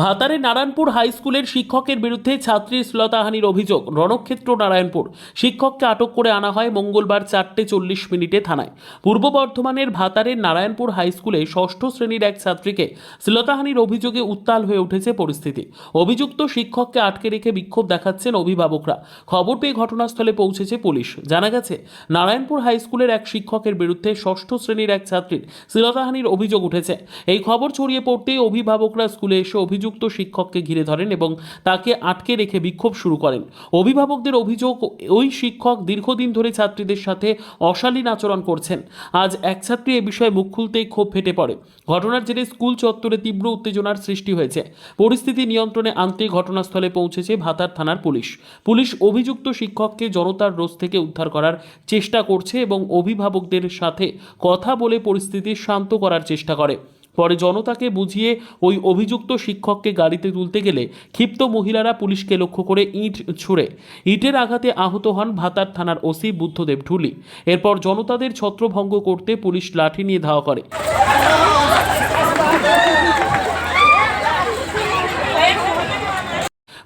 ভাতারে Narayanpur high স্কুলের শিক্ষকের বিরুদ্ধে ছাত্রীর শ্লীলতাহানির অভিযোগ, রণক্ষেত্র, নারায়ণপুর। শিক্ষককে আটক করে আনা হয় মঙ্গলবার চারটে চল্লিশ মিনিটে থানায়। পূর্ব বর্ধমানের ভাতারের নারায়ণপুর হাই স্কুলে ষষ্ঠ শ্রেণির এক ছাত্রীকে শ্লীলতাহানির অভিযোগে উত্তাল হয়ে উঠেছে পরিস্থিতি। অভিযুক্ত শিক্ষককে আটকে রেখে বিক্ষোভ দেখাচ্ছেন অভিভাবকরা। খবর পেয়ে ঘটনাস্থলে পৌঁছেছে পুলিশ। জানা গেছে, নারায়ণপুর হাই স্কুলের এক শিক্ষকের বিরুদ্ধে ষষ্ঠ শ্রেণির এক ছাত্রীর শ্লীলতাহানির অভিযোগ উঠেছে। এই খবর ছড়িয়ে পড়তেই অভিভাবকরা স্কুলে এসে অভিযুক্ত শিক্ষককে ঘিরে ধরেন এবং তাকে আটকে রেখে বিক্ষোভ শুরু করেন। অভিভাবকদের অভিযোগ, ওই শিক্ষক দীর্ঘদিন ধরে ছাত্রীদের সাথে অশালীন আচরণ করছেন। আজ এক ছাত্রী এ বিষয়ে মুখ খুলতেই ক্ষোভ ফেটে পড়ে। ঘটনার জেরে স্কুল চত্বরে তীব্র উত্তেজনার সৃষ্টি হয়েছে। পরিস্থিতি নিয়ন্ত্রণে আনতে ঘটনাস্থলে পৌঁছেছে ভাতার থানার পুলিশ। পুলিশ অভিযুক্ত শিক্ষককে জনতার রোষ থেকে উদ্ধার করার চেষ্টা করছে এবং অভিভাবকদের সাথে কথা বলে পরিস্থিতি শান্ত করার চেষ্টা করে। পরে জনতাকে বুঝিয়ে ওই অভিযুক্ত শিক্ষককে গাড়িতে তুলতে গেলে ক্ষিপ্ত মহিলারা পুলিশকে লক্ষ্য করে ইট ছুঁড়ে। ইটের আঘাতে আহত হন ভাতার থানার ওসি বুদ্ধদেব ঢুলি। এরপর জনতাদের ছত্রভঙ্গ করতে পুলিশ লাঠি নিয়ে ধাওয়া করে।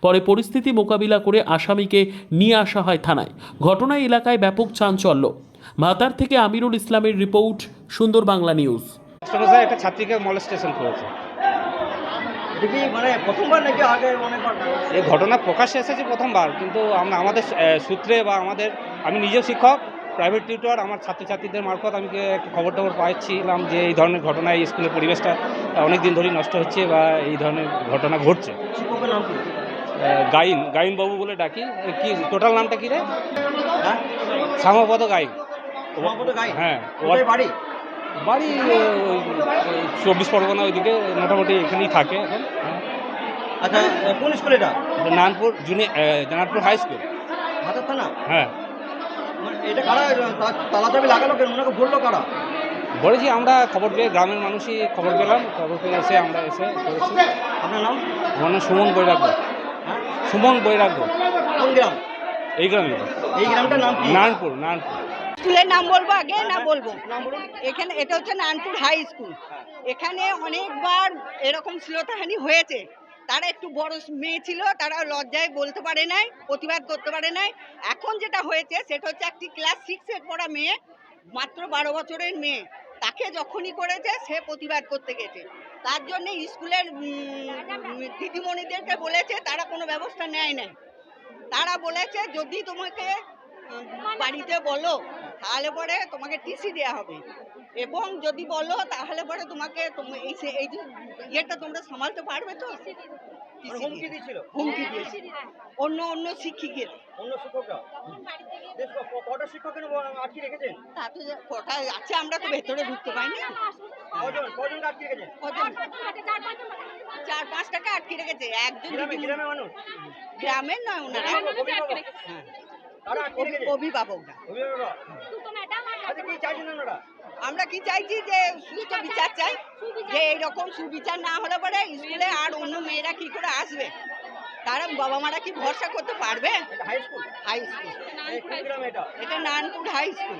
পরে পরিস্থিতি মোকাবিলা করে আসামিকে নিয়ে আসা হয় থানায়। ঘটনায় এলাকায় ব্যাপক চাঞ্চল্য। ভাতার থেকে আমিরুল ইসলামের রিপোর্ট, সুন্দর বাংলা নিউজ। একটা ছাত্রীকে মলেস্টেশন করেছে। মানে প্রথমবার নাকি আগে অনেকবার এই ঘটনা প্রকাশ্যে এসেছে প্রথমবার কিন্তু আমরা আমাদের সূত্রে বা আমাদের আমি নিজেও শিক্ষক প্রাইভেট টিউটর আমার ছাত্রছাত্রীদের মারফত আমি একটা খবর টবর পাচ্ছিলাম যে এই ধরনের ঘটনা এই স্কুলের পরিবেশটা অনেক দিন ধরেই নষ্ট হচ্ছে বা এই ধরনের ঘটনা ঘটছে। শিক্ষকের নাম কি? গাইন গাইন বাবু বলে ডাকি। কি টোটাল নামটা কি রে? হ্যাঁ? শ্যামাপদ গাইন। হ্যাঁ। বাড়ি? বাড়ি চব্বিশ পরগনা ওইদিকে মোটামুটি এখানেই থাকে। এখন। আচ্ছা কোন স্কুল এটা? Nanpur junior Nanpur high school হাতের থানা? হ্যাঁ। মানে এটা কারা তা- তালা চাবি লাগালো কেন? ওনাকে ভরলো কারা? বলেছি আমরা খবর পেয়ে গ্রামের মানুষই খবর পেলাম খবর পেয়ে এসে আমরা এসে করেছি। আপনার নাম? আমার নাম সুমন বৈরাগ্য। হ্যাঁ। সুমন বৈরাগ্য। কোন গ্রাম? এই গ্রামে। এই গ্রামটার নাম নানপুর নানপুর স্কুলের নাম বলব আগে না বলব? এখানে এটা হচ্ছে নানপুর হাই স্কুল এখানে অনেকবার এরকম শ্লীলতাহানি হয়েছে। তারা একটু বড় মেয়ে ছিল তারা লজ্জায় বলতে পারে নাই প্রতিবাদ করতে পারে নাই। এখন যেটা হয়েছে সেটা হচ্ছে একটি ক্লাস সিক্সের পড়া মেয়ে মাত্র বারো বছরের মেয়ে তাকে যখনই করেছে সে প্রতিবাদ করতে গেছে। তার জন্য স্কুলের দিদিমণিদেরকে বলেছে তারা কোনো ব্যবস্থা নেয় নাই। তারা বলেছে যদি তোমাকে বাড়িতে বলো তাহলে পরে তোমাকে টিসি দেওয়া হবে। এবং যদি বলো তাহলে পরে তোমাকে এই এই যে ইয়েটা তোমরা সামালতে পারবে তো? হুমকি দিয়েছিল? হুমকি দিয়েছে। অন্য অন্য শিক্ষিকের অন্য শিক্ষকরা? বেশ ক- ক- কটা শিক্ষকের আটকে রেখেছেন? তাতে যে কটা আছে আমরা তো ভেতরে ঢুকতে পাইনি। কজন কজনকে আটকে রেখেছেন? কজন? চার পাঁচ টাকা আটকে রেখেছে একজন গ্রামে গ্রামে মানুষ? গ্রামের নয় ওনারা। হ্যাঁ। অভিভাবকরা। আচ্ছা কি চাইছেন আপনারা? আমরা কি চাইছি যে সুস্থ বিচার চাই যে এইরকম সুবিচার না হলে পরে স্কুলে আর অন্য মেয়েরা কি করে আসবে? তারা বাবা মারা কি ভরসা করতে পারবে? এটা হাই স্কুল হাই স্কুল এই কোন গ্রামে এটা। এটা নানপুর হাই স্কুল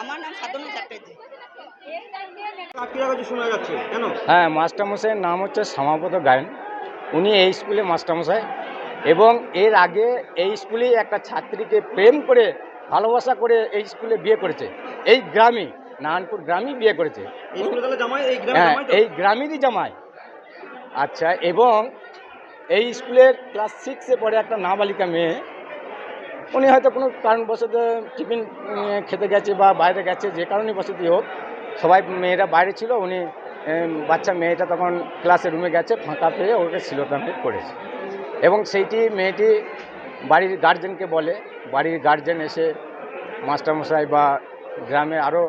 আমার নাম সাধনা চ্যাটার্জি। শোনা যাচ্ছে কেন? হ্যাঁ মাস্টারমশাইয়ের নাম হচ্ছে সমাপত গায়ন। উনি এই স্কুলে মাস্টারমশাই। এবং এর আগে এই স্কুলেই একটা ছাত্রীকে প্রেম করে ভালোবাসা করে এই স্কুলে বিয়ে করেছে। এই গ্রামে নারায়ণপুর গ্রামই বিয়ে করেছে। হ্যাঁ এই গ্রামেরই জামাই। আচ্ছা এবং এই স্কুলের ক্লাস সিক্সে পড়ে একটা নাবালিকা মেয়ে। উনি হয়তো কোনো কারণবশত টিফিন খেতে গেছে বা বাইরে গেছে যে কারণে বসতি হোক। সবাই মেয়েরা বাইরে ছিল উনি বাচ্চা মেয়েটা তখন ক্লাসের রুমে গেছে ফাঁকা পেয়ে ওকে শিলতামে করেছে এবং সেইটি মেয়েটি বাড়ির গার্জেনকে বলে। বাড়ির গার্জেন এসে মাস্টারমশাই বা গ্রামে আরও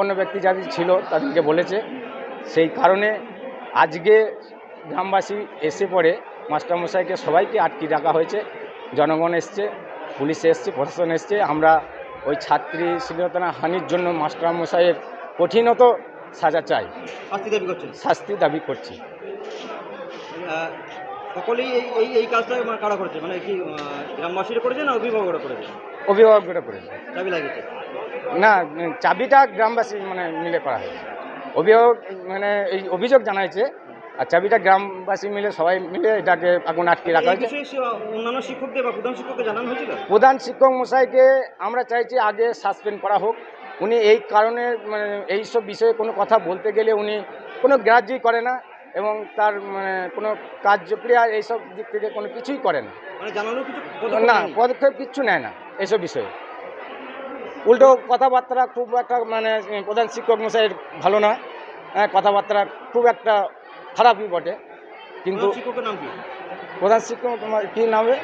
অন্য ব্যক্তি যাদের ছিল তাদেরকে বলেছে। সেই কারণে আজকে গ্রামবাসী এসে পড়ে। মাস্টারমশাইকে সবাইকে আটকে রাখা হয়েছে। জনগণ এসছে পুলিশ এসছে প্রশাসন এসছে। আমরা ওই ছাত্রী শ্লীলতা হানির জন্য মাস্টারমশাইয়ের কঠিনত সাজা চাই। শাস্তি দাবি করছেন? শাস্তি দাবি করছি। সকলেই এই এই এই কাজটা কারা করেছে? মানে কি গ্রামবাসীরা করেছে না অভিভাবকরা করেছে? অভিভাবকরা করেছে। চাবি লাগিয়েছে? না চাবিটা গ্রামবাসী মানে মিলে করা হয়েছে। অভিভাবক মানে এই অভিযোগ জানাইছে আর চাবিটা গ্রামবাসী মিলে সবাই মিলে এটাকে এখন আটকে রাখা হয়েছে। অন্যান্য শিক্ষকদের বা প্রধান শিক্ষককে জানানো হয়েছিল? প্রধান শিক্ষক মশাইকে আমরা চাইছি আগে সাসপেন্ড করা হোক। উনি এই কারণে মানে এইসব বিষয়ে কোনো কথা বলতে গেলে উনি কোনো গ্রাহ্যই করে না। এবং তার মানে কোনো কার্যক্রিয়া এইসব দিক থেকে কোনো কিছুই করে না। মানে পদক্ষেপ না পদক্ষেপ কিচ্ছু নেয় না এইসব বিষয়ে। উল্টো কথাবার্তা খুব একটা মানে প্রধান শিক্ষক মশাইয়ের ভালো না। হ্যাঁ কথাবার্তা খুব একটা খারাপই বটে। কিন্তু প্রধান শিক্ষকের নাম কি? প্রধান শিক্ষক তোমার কী নামে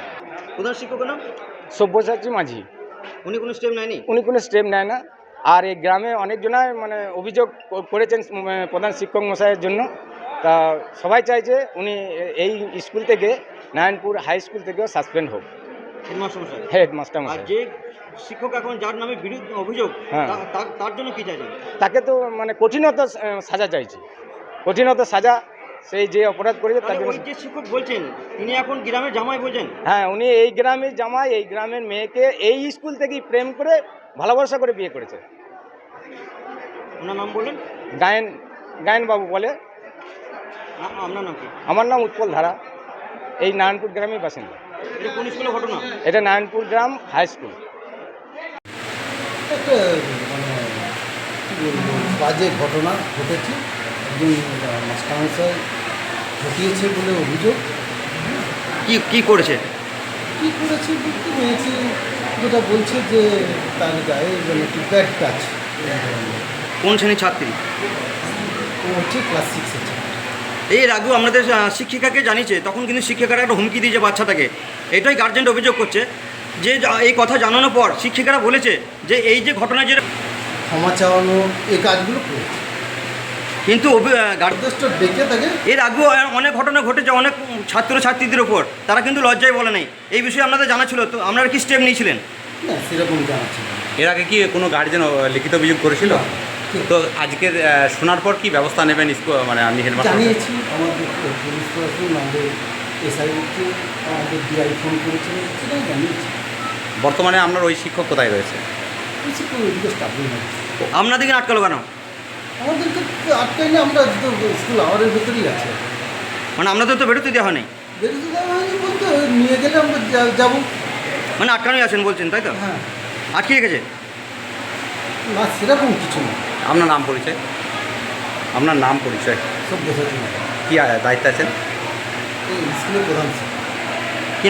প্রধান শিক্ষকের নাম? সব্যসাচী মাঝি। উনি কোনো স্টেপ নেয়নি? উনি কোনো স্টেপ নেয় না। আর এই গ্রামে অনেকজনাই মানে অভিযোগ করেছেন প্রধান শিক্ষক মশাইয়ের জন্য। তা সবাই চাইছে উনি এই স্কুল থেকে নারায়ণপুর হাই স্কুল থেকেও সাসপেন্ড হোক। হেডমাস্টার মশাই। মাস্টার যে শিক্ষক এখন যার নামে বিরুদ্ধ অভিযোগ হ্যাঁ। তার জন্য কি চাইছেন? তাকে তো মানে কঠিনত সাজা চাইছি। কঠিনত সাজা সেই যে অপরাধ করেছে তার জন্য যে শিক্ষক বলছেন তিনি এখন গ্রামে জামাই বলছেন? হ্যাঁ উনি এই গ্রামের জামাই এই গ্রামের মেয়েকে এই স্কুল থেকেই প্রেম করে ভালোবাসা করে বিয়ে করেছে। ওনার নাম বললেন গায়ন বলে। আপনার নাম কি আমার নাম উৎপল ধারা। এই নারায়ণপুর গ্রামের বাসিন্দা। এটা ঘটনা? এটা নারায়ণপুর গ্রাম হাই স্কুল। একটা মানে বাজে ঘটনা ঘটেছে। একজন মাস্টারমশাই ঘটিয়েছে বলে অভিযোগ। কি কি করেছে? কী করেছে বলতে মেয়েছে যেটা বলছে যে তার গায়ে মানে একটু ব্যাড টাচ। কোন শ্রেণির ছাত্রী? ও হচ্ছে ক্লাস সিক্সের ছাত্র। এর আগেও আমাদের শিক্ষিকাকে জানিয়েছে তখন কিন্তু শিক্ষিকারা একটা হুমকি দিয়েছে বাচ্চাটাকে। এটাই গার্জেন্ট অভিযোগ করছে। যে এই কথা জানানোর পর শিক্ষিকারা বলেছে যে এই যে ঘটনা যে ক্ষমা চাওয়ানো এই কাজগুলো কিন্তু এর আগেও অনেক ঘটনা ঘটেছে অনেক ছাত্র ছাত্রীদের ওপর। তারা কিন্তু লজ্জায় বলে নাই। এই বিষয়ে আপনাদের জানা ছিল তো আপনারা কি স্টেপ নিয়েছিলেন? না সেরকম এর আগে কি কোনো গার্জেন লিখিত অভিযোগ করেছিল? তো আজকের আহ, শোনার পর কি ব্যবস্থা নেবেন মানে আপনি হেডমাস্টার? জানিয়েছি আমাদের পুলিশ প্রশাসন আমাদের এসআইকে আমাদের ডিআই ফোন করেছিলেন সেটাই জানিয়েছি। বর্তমানে আপনার ওই শিক্ষক কোথায় রয়েছে? আপনাদেরকে আটকালো কেন? আমাদেরকে তো আটকাইনি আমরা স্কুল আওয়ারের ভেতরেই আছে। মানে আপনাদের তো বেরোতে দেওয়া হয়নি? বেরোতে দেওয়া হয়নি বলতে নিয়ে গেলে আমরা যাব। মানে আটকানোই আছেন বলছেন তাই তো? হ্যাঁ। আটকে রেখেছে? না সেরকম কিছু না। আপনার নাম পরিচয়? আপনার নাম পরিচয়? সব কি দায়িত্ব আছেন? স্কুলের প্রধান শিক্ষক।